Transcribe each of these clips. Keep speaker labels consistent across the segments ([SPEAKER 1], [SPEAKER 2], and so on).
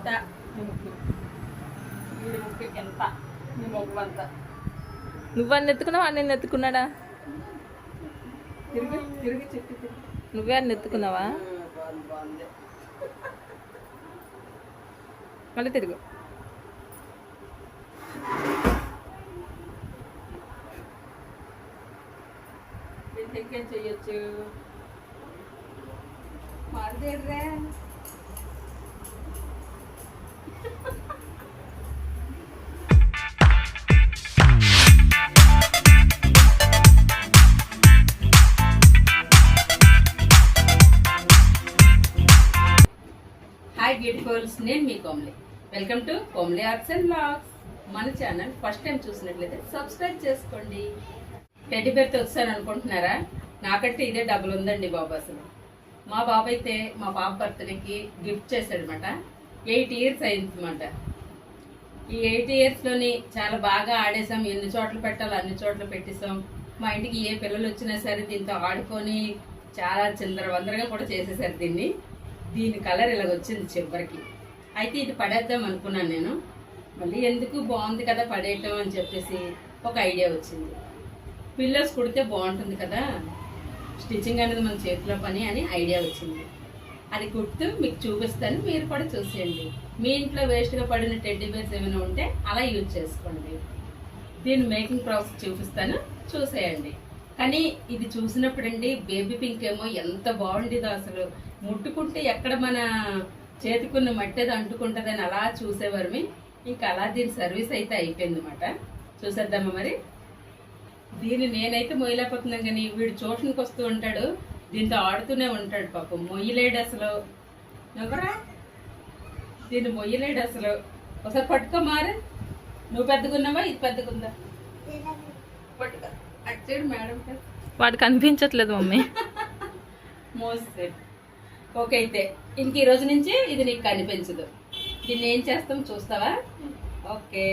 [SPEAKER 1] ఎంత నీ ముక్కు వీడి ముక్కు ఎంత నీ అంత.
[SPEAKER 2] నువ్వు అన్ని ఎత్తుకున్నావు? అన్ని ఎత్తుకున్నాడా?
[SPEAKER 1] తిరిగి తిరిగి చెట్టు తిరిగి.
[SPEAKER 2] నువ్వే అన్ని ఎత్తుకున్నావా? మళ్ళీ తిరుగు.
[SPEAKER 1] ఇంకేం చెయ్యొచ్చు? మారుదేర్రా హాయ్ బ్యూటిఫుల్స్ నేను మీ Komli. Welcome to Komli arts and blogs మన ఛానల్ ఫస్ట్ టైం చూసినట్లయితే సబ్స్క్రైబ్ చేసుకోండి. టెడ్డి బేర్తో వచ్చాను అనుకుంటున్నారా? నాకంటే ఇదే డబ్బులు ఉందండి బాబు అసలు. మా బాబు అయితే మా బాబు బర్త్డేకి గిఫ్ట్ చేశాడనమాట ఎయిట్ ఇయర్స్ అయిందన్నమాట. ఈ ఎయిట్ ఇయర్స్లోని చాలా బాగా ఆడేసాం ఎన్ని చోట్ల పెట్టాలి అన్ని చోట్ల పెట్టేసాం మా ఇంటికి ఏ పిల్లలు వచ్చినా సరే దీంతో ఆడుకొని చాలా చిందర వందరగా కూడా చేసేసారు దీన్ని. దీని కలర్ ఇలాగ వచ్చింది చివరికి. అయితే ఇది పడేద్దాం అనుకున్నాను నేను. మళ్ళీ ఎందుకు బాగుంది కదా పడేయటం అని చెప్పేసి ఒక ఐడియా వచ్చింది. పిల్లర్స్ కుడితే బాగుంటుంది కదా. స్టిచ్చింగ్ అనేది మన చేతిలో పని అని ఐడియా వచ్చింది. అది కుడుతూ మీకు చూపిస్తాను మీరు కూడా చూసేయండి. మీ ఇంట్లో వేస్ట్గా పడిన టెడ్డీ బేర్స్ ఏమైనా ఉంటే అలా యూజ్ చేసుకోండి. దీని మేకింగ్ ప్రాసెస్ చూపిస్తాను చూసేయండి. కానీ ఇది చూసినప్పుడండి బేబీ పింక్ ఏమో ఎంత బాగుండేదో అసలు. ముట్టుకుంటే ఎక్కడ మన చేతికున్న మట్టి అది అంటుకుంటుందని అలా చూసేవారు ఇంకా అలా దీని సర్వీస్ అయితే అయిపోయింది అనమాట చూసేద్దామా మరి? దీన్ని నేనైతే మొయ్యలేకపోతున్నాను కానీ వీడు ట్యూషన్కి వస్తూ ఉంటాడు. దీంతో ఆడుతూనే ఉంటాడు పాపం. మొయ్యలేడు అసలు. నవ్వరా దీన్ని మొయ్యలేడు అసలు. ఒకసారి పట్టుకో మారు. నువ్వు పెద్దగున్నావా? ఇది పెద్దగుందా? పట్టుకో. అటు సైడ్ మేడం
[SPEAKER 2] వాడు కనిపించట్లేదు మమ్మీ.
[SPEAKER 1] మోస్తే. ఓకే అయితే ఇంక ఈ రోజు నుంచి ఇది నీకు కనిపించదు. దీన్ని ఏం చేస్తాం చూస్తావా? ఓకే.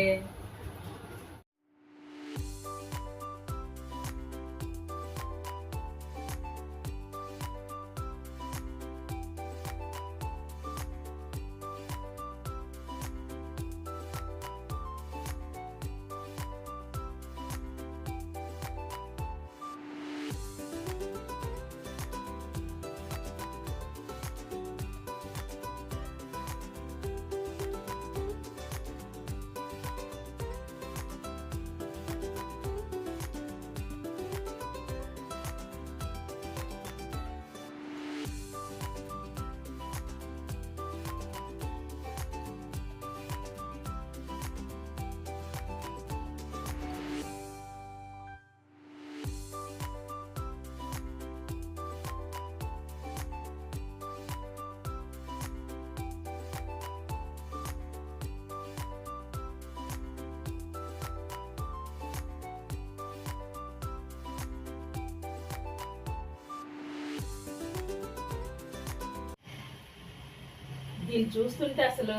[SPEAKER 1] దీన్ని చూస్తుంటే అసలు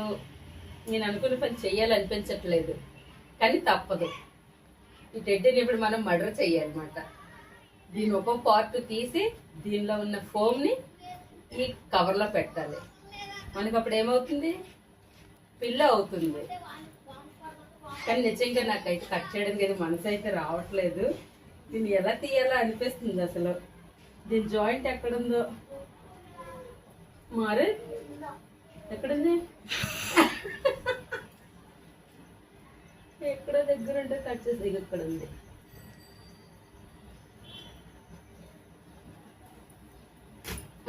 [SPEAKER 1] నేను అనుకున్న పని చెయ్యాలనిపించట్లేదు. కానీ తప్పదు. ఈ టెడ్డీని ఇప్పుడు మనం మర్డర్ చెయ్యాలన్నమాట. దీని ఒక పార్ట్ తీసి దీనిలో ఉన్న ఫోమ్ని ఈ కవర్లో పెట్టాలి. మనకు అప్పుడు ఏమవుతుంది? పిల్ల అవుతుంది. కానీ నిజంగా నాకైతే కట్ చేయడానికి అయితే మనసు అయితే రావట్లేదు. దీన్ని ఎలా తీయాలో అనిపిస్తుంది అసలు. దీని జాయింట్ ఎక్కడుందో? మారే? ఎక్కడుంది? ఎక్కడ దగ్గర ఉంటే కట్ చేసి ఇగో ఇక్కడ ఉంది.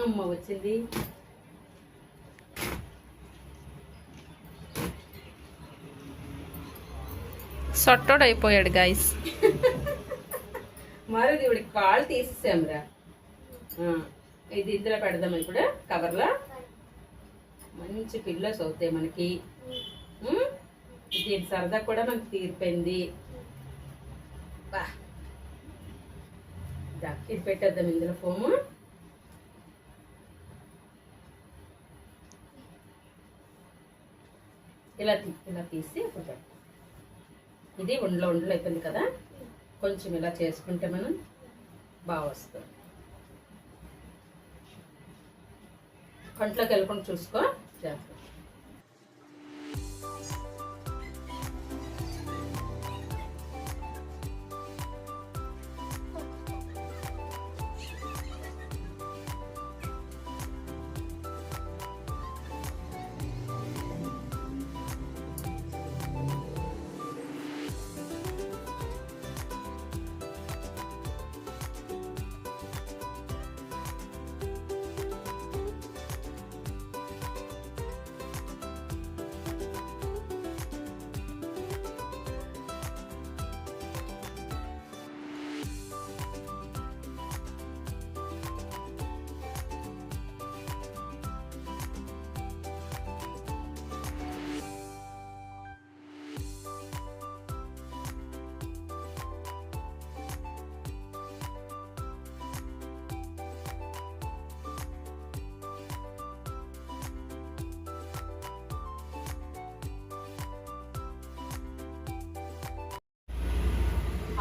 [SPEAKER 1] అమ్మ వచ్చింది.
[SPEAKER 2] సొట్టోడు అయిపోయాడు గాయస్
[SPEAKER 1] మరి ఇప్పుడు కాళ్ళు తీసేసాంరా. ఇది ఇందులో పెడదాం ఇప్పుడు కవర్లో మంచి పిల్లోస్ అవుతాయి మనకి. దీని సరదా కూడా మనకి తీరిపోయింది. బా. దా, ఇది పెట్టేద్దాం ఇందులో ఫోము. ఇలా తీ ఇలా తీసి పెడతాం ఇది ఉండలో ఉండలో అయిపోయింది కదా? కొంచెం ఇలా చేసుకుంటే మనం బాగా వస్తుంది. కంట్లోకి వెళ్ళకుండా చూసుకో. definitely.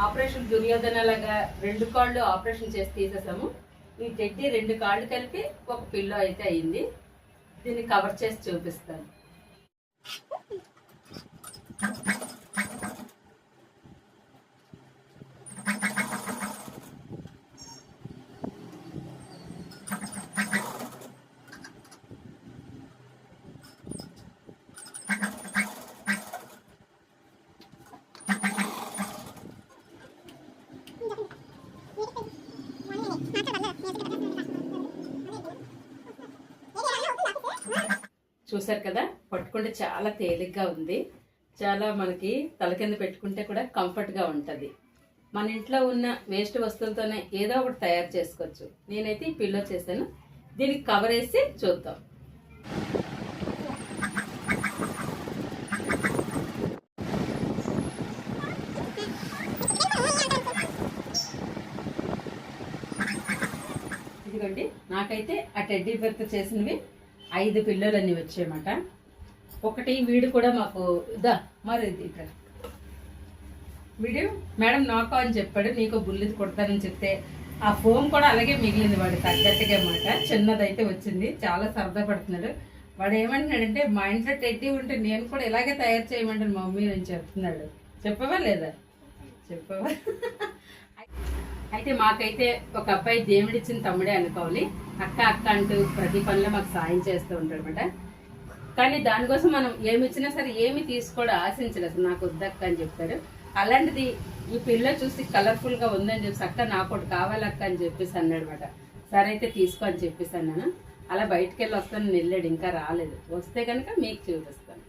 [SPEAKER 1] ఆపరేషన్ దుర్యోధన లాగా రెండు కాళ్ళు ఆపరేషన్ చేసి తీసేసాము. ఈ టెడ్డి రెండు కాళ్ళు కలిపి ఒక పిల్లో అయితే అయింది. దీన్ని కవర్ చేసి చూపిస్తాను. చూసారు కదా? పట్టుకుంటే చాలా తేలిగ్గా ఉంది. చాలా మనకి తల కింద పెట్టుకుంటే కూడా కంఫర్ట్గా ఉంటుంది. మన ఇంట్లో ఉన్న వేస్ట్ వస్తువులతోనే ఏదో ఒకటి తయారు చేసుకోవచ్చు. నేనైతే ఈ పిల్లో చేశాను. దీనికి కవర్ వేసి చూద్దాం. ఇదిగోండి నాకైతే ఆ టెడ్డీ బెర్త్ చేసినవి ఐదు పిల్లలన్నీ వచ్చాయన్నమాట ఒకటి వీడు కూడా మాకు దా మరి ఇది ఇక్కడ. వీడు మేడం నాకు అని చెప్పాడు నీకు బుల్లిది కొడతానని చెప్తే ఆ ఫోన్ కూడా అలాగే మిగిలింది వాడు తగ్గట్టుగా అనమాట చిన్నదైతే వచ్చింది చాలా సరదా పడుతున్నాడు. వాడు ఏమంటున్నాడంటే మా ఇంట్లో టెడ్డీ ఉంటే నేను కూడా ఇలాగే తయారు చేయమంటాను మమ్మీ అని చెప్తున్నాడు. చెప్పవా లేదా? చెప్పవా? అయితే మాకైతే ఒక అబ్బాయి దేవుడిచ్చిన తమ్ముడే అనుకోవాలి. అక్క అక్క అంటూ ప్రతి పనిలో మాకు సాయం చేస్తూ ఉంటాడు అనమాట కానీ దానికోసం మనం ఏమి ఇచ్చినా సరే ఏమి తీసుకోవడం ఆశించలేదు. అసలు నాకు వద్దక్క అని చెప్పారు. అలాంటిది ఈ పిల్ల చూసి కలర్ఫుల్గా ఉందని చెప్పి అక్క నాకు ఒకటి కావాలక్క అని చెప్పేసి అన్నాడు అనమాట సరే అయితే తీసుకో అని చెప్పేసి అన్నాను. అలా బయటకు వెళ్ళి వస్తాను వెళ్ళాడు ఇంకా రాలేదు. వస్తే కనుక మీకు చూపిస్తాను.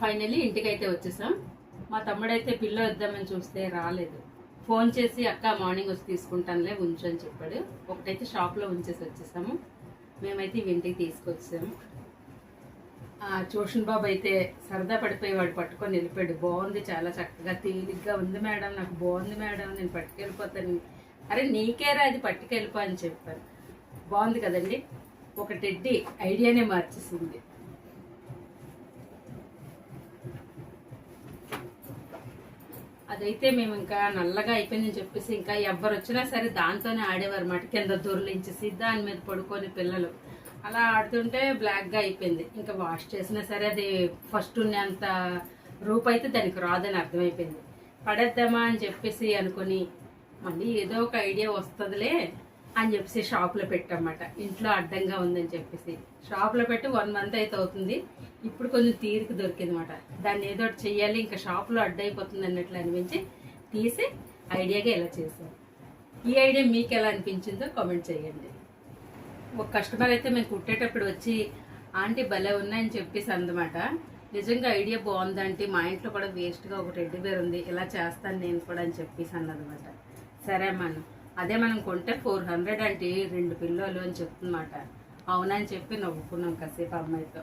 [SPEAKER 1] ఫైనలీ ఇంటికైతే వచ్చేసాం. మా తమ్ముడైతే పిల్ల వద్దామని చూస్తే రాలేదు. ఫోన్ చేసి అక్క మార్నింగ్ వచ్చి తీసుకుంటానులే ఉంచు అని చెప్పాడు. ఒకటైతే షాప్లో ఉంచేసి వచ్చేసాము. మేమైతే ఇవి ఇంటికి తీసుకొచ్చాము. ట్యూషన్ బాబు అయితే సరదా పడిపోయి వాడు పట్టుకొని వెళ్ళిపోయాడు. బాగుంది చాలా చక్కగా తేలిగ్గా ఉంది మేడం నాకు బాగుంది మేడం నేను పట్టుకెళ్ళిపోతాను. అరే నీకేరా అది పట్టుకెళ్ళిపో అని చెప్పాను. బాగుంది కదండి. ఒక టెడ్డి ఐడియానే మార్చేసింది. అదైతే మేము ఇంకా నల్లగా అయిపోయిందని చెప్పేసి ఇంకా ఎవ్వరు వచ్చినా సరే దాంతోనే ఆడేవారు అన్నమాట కింద దొర్లించేసి దాని మీద పడుకొని పిల్లలు. అలా ఆడుతుంటే బ్లాక్గా అయిపోయింది. ఇంకా వాష్ చేసినా సరే అది ఫస్ట్ ఉన్నంత రూప్ అయితే దానికి రాదని అర్థమైపోయింది. పడేద్దామా అని చెప్పేసి అనుకుని మళ్ళీ ఏదో ఒక ఐడియా వస్తుందిలే. అని చెప్పేసి షాప్లో పెట్టమాట ఇంట్లో అడ్డంగా ఉందని చెప్పేసి. షాప్లో పెట్టి వన్ మంత్ అయితే అవుతుంది. ఇప్పుడు కొంచెం తీరిక దొరికిందనమాట దాన్ని ఏదో చెయ్యాలి ఇంకా షాప్లో అడ్డైపోతుంది అన్నట్లు అనిపించి తీసి ఐడియాగా ఇలా చేశాను ఈ ఐడియా మీకు ఎలా అనిపించిందో కామెంట్ చేయండి. ఒక కస్టమర్ అయితే మేము కుట్టేటప్పుడు వచ్చి ఆంటీ భలే ఉన్నాయని చెప్పేసి అందమాట నిజంగా ఐడియా బాగుందంటే మా ఇంట్లో కూడా వేస్ట్గా ఒక రెడ్డి బేర్ ఉంది. ఇలా చేస్తాను నేను కూడా అని చెప్పేసి అన్నదన్నమాట. సరే మనం అదే మనం కొంటే ఫోర్ హండ్రెడ్ అంటే రెండు పిల్లలు అని చెప్తున్నమాట అవునని చెప్పి నవ్వుకున్నాం కాసేపు అమ్మాయితో.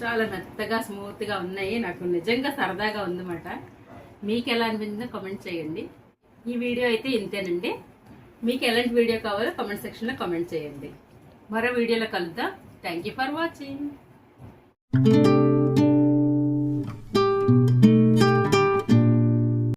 [SPEAKER 1] చాలా మెత్తగా స్మూత్గా ఉన్నాయి. నాకు నిజంగా సరదాగా ఉందన్నమాట. మీకు ఎలా అనిపించిందో కామెంట్ చేయండి. ఈ వీడియో అయితే ఇంతేనండి. మీకు ఎలాంటి వీడియో కావాలో కామెంట్ సెక్షన్లో కామెంట్ చేయండి. మరో వీడియోలో కలుద్దాం. Thank you for watching